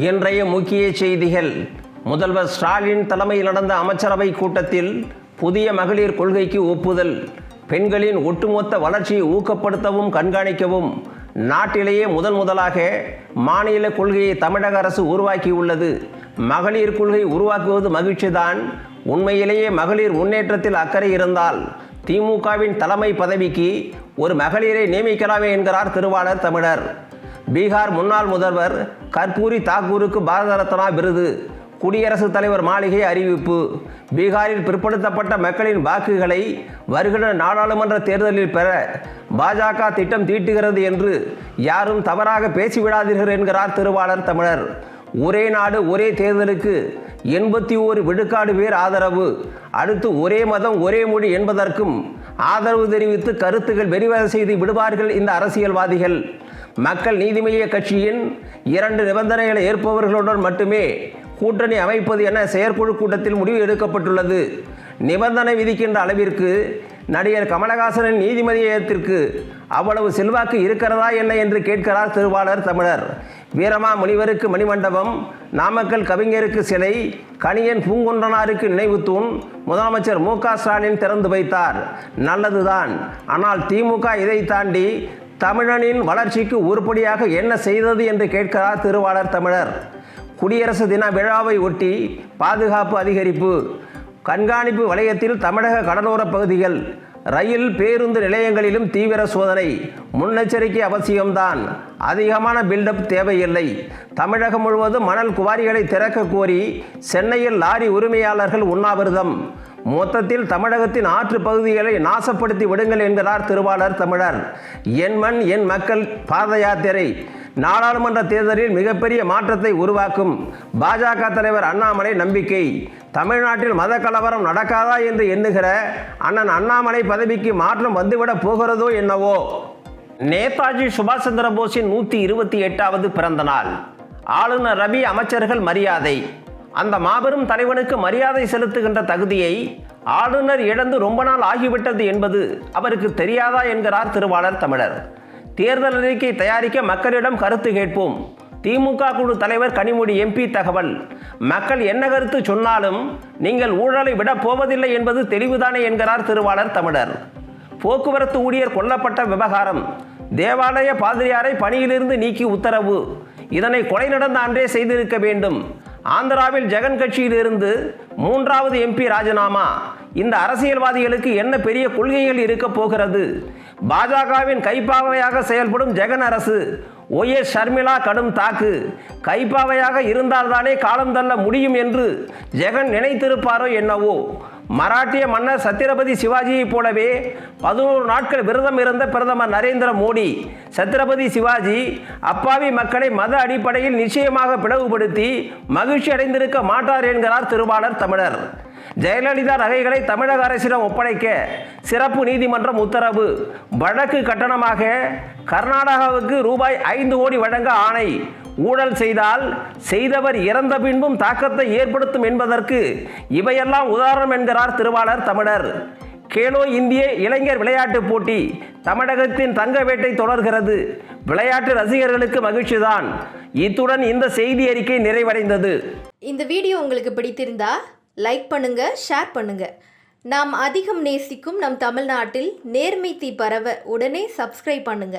இன்றைய முக்கிய செய்திகள். முதல்வர் ஸ்டாலின் தலைமையில் நடந்த அமைச்சரவை கூட்டத்தில் புதிய மகளிர் கொள்கைக்கு ஒப்புதல். பெண்களின் ஒட்டுமொத்த வளர்ச்சியை ஊக்கப்படுத்தவும் கண்காணிக்கவும் நாட்டிலேயே முதன் முதலாக மாநில கொள்கையை தமிழக அரசு உருவாக்கியுள்ளது. மகளிர் கொள்கை உருவாக்குவது மகிழ்ச்சிதான். உண்மையிலேயே மகளிர் முன்னேற்றத்தில் அக்கறை இருந்தால் திமுகவின் தலைமை பதவிக்கு ஒரு மகளிரை நியமிக்கலாமே என்கிறார் திருவாளர் தமிழர். பீகார் முன்னாள் முதல்வர் கர்பூரி தாக்கூருக்கு பாரத ரத்னா விருது. குடியரசுத் தலைவர் மாளிகை அறிவிப்பு. பீகாரில் பிற்படுத்தப்பட்ட மக்களின் வாக்குகளை வருகிற நாடாளுமன்ற தேர்தலில் பெற பாஜக திட்டம் தீட்டுகிறது என்று யாரும் தவறாக பேசிவிடாதீர்கள் என்கிறார் திருவாளர் தமிழர். ஒரே நாடு ஒரே தேர்தலுக்கு எண்பத்தி ஓரு விழுக்காடு பேர் ஆதரவு. அடுத்து ஒரே மதம் ஒரே மொழி என்பதற்கும் ஆதரவு தெரிவித்து கருத்துக்கள் வெளிவர செய்து விடுவார்கள் இந்த அரசியல்வாதிகள். மக்கள் நீதிமய்ய கட்சியின் இரண்டு நிபந்தனைகளை ஏற்பவர்களுடன் மட்டுமே கூட்டணி அமைப்பது என செயற்குழு கூட்டத்தில் முடிவு எடுக்கப்பட்டுள்ளது. நிபந்தனை விதிக்கின்ற அளவிற்கு நடிகர் கமலஹாசனின் நீதிமதியத்திற்கு அவ்வளவு செல்வாக்கு இருக்கிறதா என்ன என்று கேட்கிறார் திருவாளர் தமிழர். வீரமா முனிவருக்கு மணிமண்டபம் நாமக்கல் கவிஞருக்கு சிலை கணியன் பூங்குன்றனாருக்கு நினைவு தூண் முதலமைச்சர் மு க ஸ்டாலின் திறந்து வைத்தார். நல்லதுதான். ஆனால் திமுக இதை தாண்டி தமிழனின் வளர்ச்சிக்கு உருப்படியாக என்ன செய்தது என்று கேட்கிறார் திருவாளர் தமிழர். குடியரசு தின விழாவை ஒட்டி பாதுகாப்பு அதிகரிப்பு கண்காணிப்பு வலயத்தில் தமிழக கடலோர பகுதிகள் ரயில் பேருந்து நிலையங்களிலும் தீவிர சோதனை முன்னெச்சரிக்கை அவசியம்தான். அதிகமான பில்டப் தேவையில்லை. தமிழகம் முழுவதும் மணல் குவாரிகளை திறக்க கோரி சென்னையில் லாரி உரிமையாளர்கள் உண்ணாவிரதம். மொத்தத்தில் தமிழகத்தின் ஆற்று பகுதிகளை நாசப்படுத்தி விடுங்கள் என்கிறார் திருவாளர் தமிழர். என் மண் என் மக்கள் பாத யாத்திரை. நாடாளுமன்ற தேர்தலில் மிகப்பெரிய மாற்றத்தை உருவாக்கும். பாஜக தலைவர் அண்ணாமலை நம்பிக்கை. தமிழ்நாட்டில் மத கலவரம் நடக்காதா என்று எண்ணுகிற அண்ணன் அண்ணாமலை பதவிக்கு மாற்றம் வந்துவிடப் போகிறதோ என்னவோ? நேதாஜி சுபாஷ் சந்திர போஸின் நூற்றி இருபத்தி எட்டாவது பிறந்த நாள். ஆளுநர் ரவி அமைச்சர்கள் மரியாதை. அந்த மாபெரும் தலைவனுக்கு மரியாதை செலுத்துகின்ற தகுதியை ஆளுநர் இழந்து ரொம்ப நாள் ஆகிவிட்டது என்பது அவருக்கு தெரியாதா என்கிறார் திருவாளர் தமிழர். தேர்தல் அறிக்கை தயாரிக்க மக்களிடம் கருத்து கேட்போம். திமுக குழு தலைவர் கனிமொழி எம்பி தகவல். மக்கள் என்ன கருத்து சொன்னாலும் நீங்கள் ஊழலை விட போவதில்லை என்பது தெளிவுதானே என்கிறார் திருவாளர் தமிழர். போக்குவரத்து ஊழியர் கொல்லப்பட்ட விவகாரம். தேவாலய பாதிரியாரை பணியிலிருந்து நீக்கி உத்தரவு. இதனை கொலை நடந்த அன்றே செய்திருக்க வேண்டும். ஆந்திராவில் ஜெகன் கட்சியிலிருந்து மூன்றாவது எம்பி ராஜினாமா. இந்த அரசியல்வாதிகளுக்கு என்ன பெரிய கொள்கைகள் இருக்க போகிறது? பாஜகவின் கைப்பாவையாக செயல்படும் ஜெகன் அரசு ஒய்எஸ் ஷர்மிளா கடும் தாக்கு. கைப்பாவையாக இருந்தால்தானே காலம் தள்ள முடியும் என்று ஜெகன் நினைத்திருப்பாரோ என்னவோ? மராட்டிய மன்னர் சத்திரபதி சிவாஜியைப் போலவே பதினோரு நாட்கள் விரதம் இருந்த பிரதமர் நரேந்திர மோடி சத்திரபதி சிவாஜி அப்பாவி மக்களை மத அடிப்படையில் நிச்சயமாக பிளவுபடுத்தி மகிழ்ச்சி அடைந்திருக்க மாட்டார் என்கிறார் திருவாளர் தமிழர். ஜெயலலிதா நகைகளை தமிழக அரசிடம் ஒப்படைக்க சிறப்பு நீதிமன்றம் உத்தரவு. வழக்கு கட்டணமாக கர்நாடகாவுக்கு ரூபாய் ஐந்து கோடி வழங்க ஆணை. ஊழல் செய்தால் செய்தவர் இறந்த பின்பும் தாக்கத்தை ஏற்படுத்தும் என்பதற்கு இவையெல்லாம் உதாரணம் என்கிறார் திருவாளர் தமிழர். கேலோ இந்திய இளைஞர் விளையாட்டுப் போட்டி தமிழகத்தின் தங்க வேட்டை தொடர்கிறது. விளையாட்டு ரசிகர்களுக்கு மகிழ்ச்சிதான். இத்துடன் இந்த செய்தி அறிக்கை நிறைவடைந்தது. இந்த வீடியோ உங்களுக்கு பிடித்திருந்தா லைக் பண்ணுங்க ஷேர் பண்ணுங்க. நாம் அதிகம் நேசிக்கும் நம் தமிழ்நாட்டில் நேர்மை தீ பரவ உடனே சப்ஸ்கிரைப் பண்ணுங்க.